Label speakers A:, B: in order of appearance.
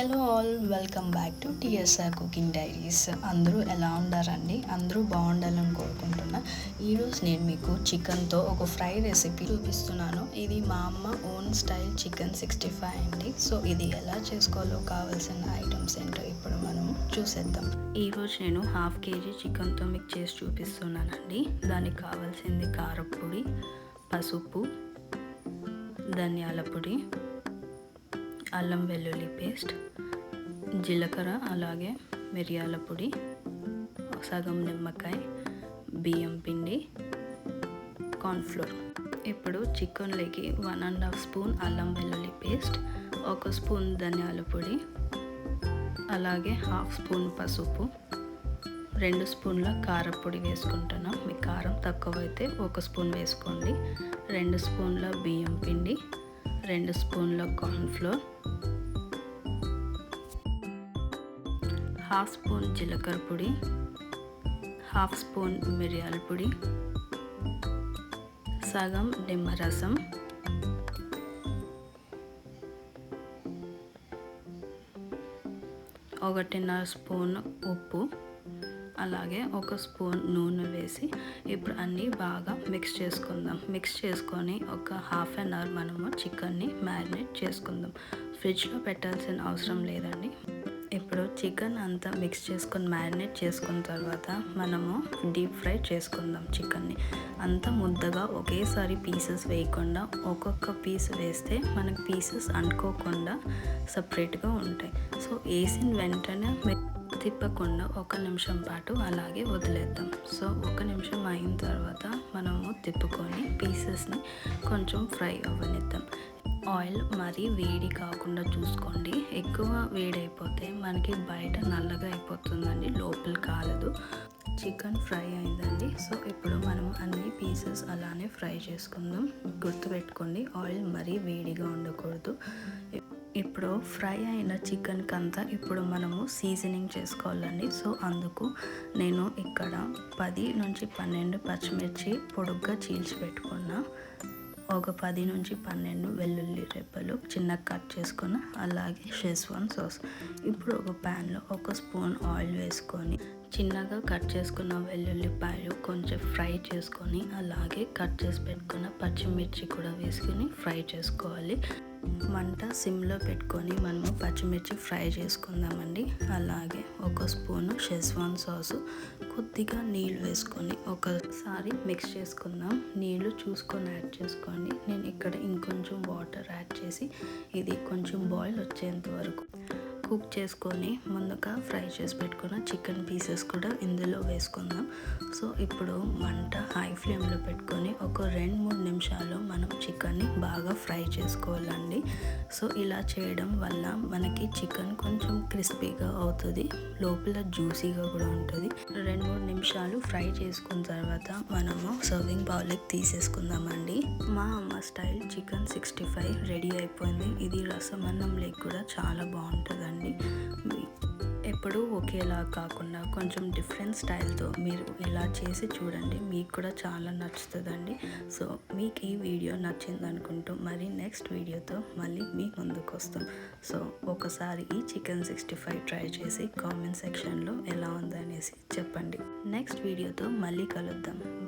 A: Hello all welcome back to TSR cooking diaries అందరూ ఎలా ఉండారండి? అందరూ బాగుండాలని కోరుకుంటున్నా. ఈరోజు నేను మీకు చికెన్తో ఒక ఫ్రై రెసిపీ చూపిస్తున్నాను. ఇది మా అమ్మ own style chicken sixty five అండి. సో ఇది ఎలా చేసుకోవాలో కావాల్సిన ఐటమ్స్ ఏంటో ఇప్పుడు మనం చూసేద్దాం. ఈరోజు నేను హాఫ్ కేజీ చికెన్తో మీకు చేసి చూపిస్తున్నానండి. దానికి కావాల్సింది కారపొడి పసుపు ధనియాల పొడి అల్లం వెల్లుల్లి పేస్ట్ జీలకర్ర అలాగే మిరియాల పొడి సగం నిమ్మకాయ బియ్యం పిండి కార్న్ఫ్లోర్. ఇప్పుడు చికెన్లోకి వన్ అండ్ హాఫ్ స్పూన్ అల్లం వెల్లుల్లి పేస్ట్ ఒక స్పూన్ ధనియాల పొడి అలాగే హాఫ్ స్పూన్ పసుపు రెండు స్పూన్ల కారపొడి వేసుకుంటున్నాం. మీ కారం తక్కువైతే ఒక స్పూన్ వేసుకోండి. రెండు స్పూన్ల బియ్యం పిండి రెండు స్పూన్ల కార్న్ఫ్లోర్ హాఫ్ స్పూన్ జీలకర్ర పొడి. హాఫ్ స్పూన్ మిరియాల పొడి. సగం నిమ్మరసం ఒకటిన్నర స్పూన్ ఉప్పు. అలాగే ఒక స్పూన్ నూనె వేసి ఇప్పుడు అన్నీ బాగా మిక్స్ చేసుకుందాం. మిక్స్ చేసుకొని ఒక హాఫ్ అన్ అవర్ మనము చికెన్ని మ్యారినేట్ చేసుకుందాం. ఫ్రిడ్జ్లో పెట్టాల్సిన అవసరం లేదండి. ఇప్పుడు చికెన్ అంతా మిక్స్ చేసుకొని మ్యారినేట్ చేసుకున్న తర్వాత మనము డీప్ ఫ్రై చేసుకుందాం చికెన్ని అంత ముద్దగా ఒకేసారి పీసెస్ వేయకుండా ఒక్కొక్క పీస్ వేస్తే మనకి పీసెస్ అనుకోకుండా సపరేట్గా ఉంటాయి. సో వేసిన వెంటనే తిప్పకుండా ఒక నిమిషం పాటు అలాగే వదిలేద్దాం. సో ఒక నిమిషం అయిన తర్వాత మనము తిప్పుకొని పీసెస్ని కొంచెం ఫ్రై అవ్వనిద్దాం. ఆయిల్ మరీ వేడి కాకుండా చూసుకోండి. ఎక్కువ వేడైపోతే మనకి బయట నల్లగా అయిపోతుందండి లోపల కాలదు. చికెన్ ఫ్రై అయిందండి. సో ఇప్పుడు మనం అన్ని పీసెస్ అలానే ఫ్రై చేసుకుందాం. గుర్తుపెట్టుకోండి ఆయిల్ మరీ వేడిగా ఉండకూడదు. ఇప్పుడు ఫ్రై అయిన చికెన్కి అంతా ఇప్పుడు మనము సీజనింగ్ చేసుకోవాలండి. సో అందుకు నేను ఇక్కడ పది నుంచి పన్నెండు పచ్చిమిర్చి పొడుగ్గా చీల్చి పెట్టుకున్నా. ఒక పది నుంచి పన్నెండు వెల్లుల్లి రెప్పలు చిన్న కట్ చేసుకున్న అలాగే షెస్వాన్ సాస్. ఇప్పుడు ఒక ప్యాన్లో ఒక స్పూన్ ఆయిల్ వేసుకొని చిన్నగా కట్ చేసుకున్న వెల్లుల్లిపాయలు కొంచెం ఫ్రై చేసుకొని అలాగే కట్ చేసి పెట్టుకున్న పచ్చిమిర్చి కూడా వేసుకొని ఫ్రై చేసుకోవాలి. మంట సిమ్లో పెట్టుకొని మనము పచ్చిమిర్చి ఫ్రై చేసుకుందామండి. అలాగే ఒక స్పూను షెజ్వాన్ సాసు. కొద్దిగా నీళ్ళు వేసుకొని ఒకసారి మిక్స్ చేసుకుందాం. నీళ్ళు చూసుకొని యాడ్ చేసుకోండి. నేను ఇక్కడ ఇంకొంచెం వాటర్ యాడ్ చేసి ఇది కొంచెం బాయిల్ వచ్చేంత వరకు కుక్ చేసుకొని ముందుగా ఫ్రై చేసి పెట్టుకున్న చికెన్ పీసెస్ కూడా ఇందులో వేసుకుందాం. సో ఇప్పుడు మంట హై ఫ్లేమ్లో పెట్టుకొని ఒక రెండు చికెన్ని బాగా ఫ్రై చేసుకోవాలండి. సో ఇలా చేయడం వల్ల మనకి చికెన్ కొంచెం క్రిస్పీగా అవుతుంది. లోపల జ్యూసీగా కూడా ఉంటుంది. రెండు మూడు నిమిషాలు ఫ్రై చేసుకున్న తర్వాత మనము సర్వింగ్ బౌల్కి తీసేసుకుందామండి. మా అమ్మ style chicken sixty five ready అయిపోయింది. ఇది రసం అన్నం లేక్ కూడా చాలా బాగుంటుందండి. అండి ఎప్పుడూ ఒకేలా కాకుండా కొంచెం డిఫరెంట్ స్టైల్తో మీరు ఇలా చేసి చూడండి. మీకు కూడా చాలా నచ్చుతుందండి. సో మీకు ఈ వీడియో నచ్చింది అనుకుంటూ మరి నెక్స్ట్ వీడియోతో మళ్ళీ మీ ముందుకు వస్తాం సో ఒకసారి ఈ చికెన్ సిక్స్టీ ఫైవ్ ట్రై చేసి కామెంట్ సెక్షన్లో ఎలా ఉందనేసి చెప్పండి. నెక్స్ట్ వీడియోతో మళ్ళీ కలుద్దాం. బాయ్